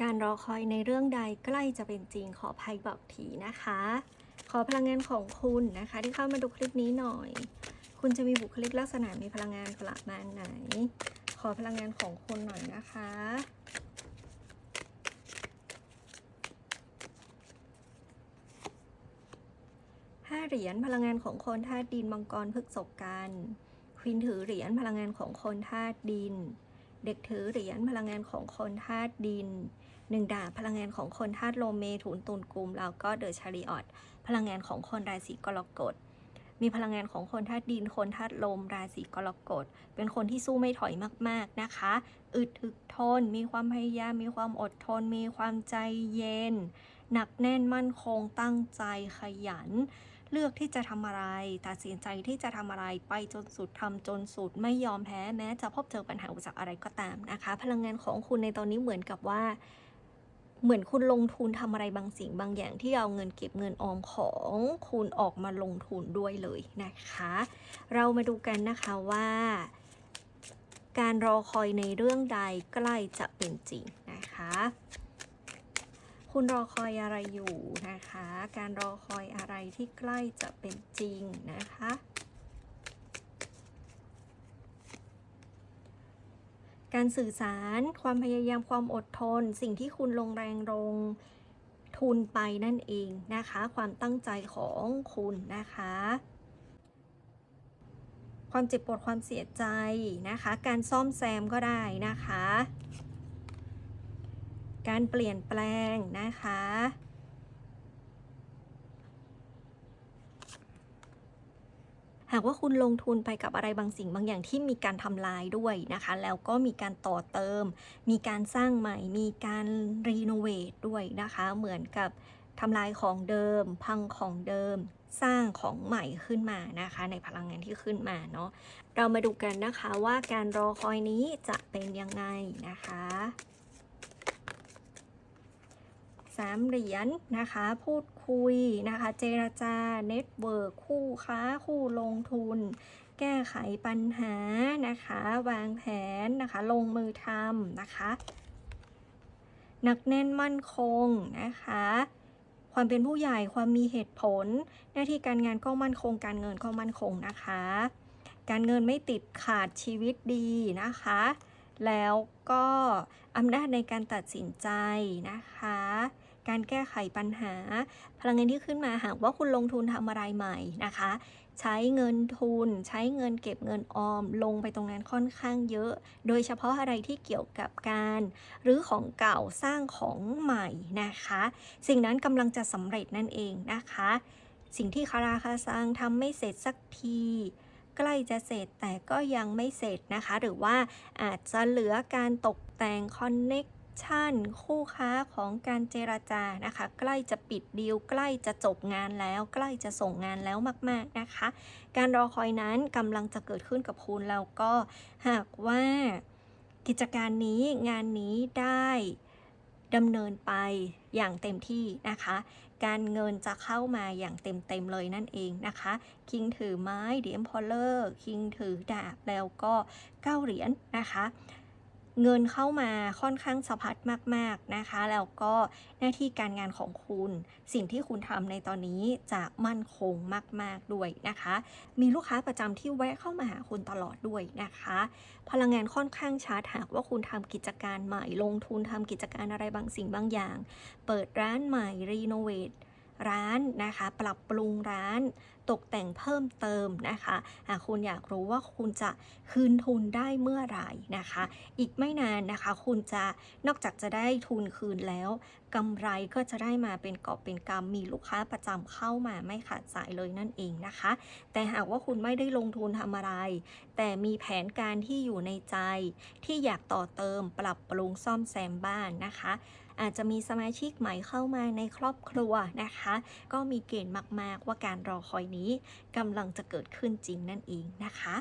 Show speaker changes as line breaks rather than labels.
การรอคอยในเรื่องใดใกล้จะเป็นจริงขอภัยบอกทีนะคะ ขอพลังงานของคุณนะคะ ที่เข้ามาดูคลิปนี้หน่อย คุณจะมีบุคลิกลักษณะมีพลังงานประมาณไหน ขอพลังงานของคุณหน่อยนะคะห้าเหรียญพลังงานของคนธาตุดินมังกรพฤกษกกันควินถือเหรียญพลังงานของคนธาตุดิน เด็กถือเหรียญพลังงานของคนธาตุดินหนึ่งดาบพลังงานของคนธาตุโลมเมถุนตุลกุมแล้วก็เดอะชาริออตพลังงานของคนราศีกรกฎมีพลังงานของคนธาตุดิน คนธาตุลม ราศีกรกฎ เป็นคนที่สู้ไม่ถอยมาก ๆ นะคะ อึดถึกทน มีความพยายาม มีความอดทน มีความใจเย็น หนักแน่นมั่นคง ตั้งใจขยัน เลือกที่จะทำอะไร ตัดสินใจที่จะทำอะไรไปจนสุดทำจนสุดไม่ยอมแพ้แม้จะพบเจอปัญหาอุปสรรคอะไรก็ตามนะคะ พลังงานของคุณในตอนนี้เหมือนกับว่า เหมือนคุณลงทุนทำอะไรบางสิ่งบางอย่างที่เอาเงินเก็บเงินออมของคุณออกมาลงทุนด้วยเลยนะคะ เรามาดูกันนะคะว่า การรอคอยในเรื่องใดใกล้จะเป็นจริงนะคะ คุณรอคอยอะไรอยู่นะคะ การรอคอยอะไรที่ใกล้จะเป็นจริงนะคะ การสื่อสารความพยายามความอดทน สิ่งที่คุณลงแรงลงทุนไปนั่นเองนะคะ ความตั้งใจของคุณนะคะ ความเจ็บปวดความเสียใจนะคะ การซ่อมแซมก็ได้นะคะ การเปลี่ยนแปลงนะคะ หากว่าคุณลงทุนไปกับอะไรบางสิ่งบางอย่างที่มีการทำลายด้วยนะคะ แล้วก็มีการต่อเติม มีการสร้างใหม่ มีการรีโนเวทด้วยนะคะ เหมือนกับทำลายของเดิม พังของเดิม สร้างของใหม่ขึ้นมานะคะ ในพลังงานที่ขึ้นมาเนาะเรามาดูกันนะคะว่าการรอคอยนี้จะเป็นยังไงนะคะามเหรียญนะคะ พูดคุยนะคะ เจรจาเน็ตเวิร์กคู่ค้าคู่ลงทุน แก้ไขปัญหานะคะ วางแผนนะคะ ลงมือทำนะคะหนักแน่นมั่นคงนะคะ ความเป็นผู้ใหญ่ความมีเหตุผล หน้าที่การงานก็มั่นคง การเงินก็มั่นคงนะคะ การเงินไม่ติดขาดชีวิตดีนะคะแล้วก็อำนาจในการตัดสินใจนะคะ การแก้ไขปัญหา พลังงานที่ขึ้นมาหากว่าคุณลงทุนทำอะไรใหม่นะคะ ใช้เงินทุน ใช้เงินเก็บเงินออม ลงไปตรงนั้นค่อนข้างเยอะ โดยเฉพาะอะไรที่เกี่ยวกับการหรือของเก่าสร้างของใหม่นะคะ สิ่งนั้นกำลังจะสำเร็จนั่นเองนะคะ สิ่งที่คาราคาซังทำไม่เสร็จสักทีใกล้จะเสร็จแต่ก็ยังไม่เสร็จนะคะ หรือว่าอาจจะเหลือการตกแต่งคอนเน็ก ชันคู่ค้าของการเจรจานะคะ ใกล้จะปิดดีลใกล้จะจบงานแล้ว ใกล้จะส่งงานแล้วมาก ๆนะคะ การรอคอยนั้นกำลังจะเกิดขึ้นกับคุณแล้วก็หากว่ากิจการนี้งานนี้ได้ดำเนินไปอย่างเต็มที่นะคะ การเงินจะเข้ามาอย่างเต็มๆเลยนั่นเองนะคะ คิงถือไม้เดียมพอลเลอร์ คิงถือดาบแล้วก็เก้าเหรียญนะคะ เงินเข้ามาค่อนข้างสะพัดมาก ๆนะคะ แล้วก็หน้าที่การงานของคุณ สิ่งที่คุณทำในตอนนี้จะมั่นคงมาก ๆด้วยนะคะ มีลูกค้าประจำที่แวะเข้ามาหาคุณตลอดด้วยนะคะ พลังงานค่อนข้างชัดหากว่าคุณทำกิจการใหม่ลงทุนทำกิจการอะไรบางสิ่งบางอย่าง เปิดร้านใหม่รีโนเวท ร้านนะคะ ปรับปรุงร้านตกแต่งเพิ่มเติมนะคะหากคุณอยากรู้ว่าคุณจะคืนทุนได้เมื่อไหร่นะคะ อีกไม่นานนะคะ คุณจะนอกจากจะได้ทุนคืนแล้วกำไรก็จะได้มาเป็นกอบเป็นกำมีลูกค้าประจำเข้ามาไม่ขาดสายเลยนั่นเองนะคะ แต่หากว่าคุณไม่ได้ลงทุนทำอะไร แต่มีแผนการที่อยู่ในใจ ที่อยากต่อเติมปรับปรุงซ่อมแซมบ้านนะคะ อาจจะมีสมาชิกใหม่เข้ามาในครอบครัวนะคะ ก็มีเกณฑ์มากๆว่าการรอคอยนี้กำลังจะเกิดขึ้นจริงนั่นเองนะคะ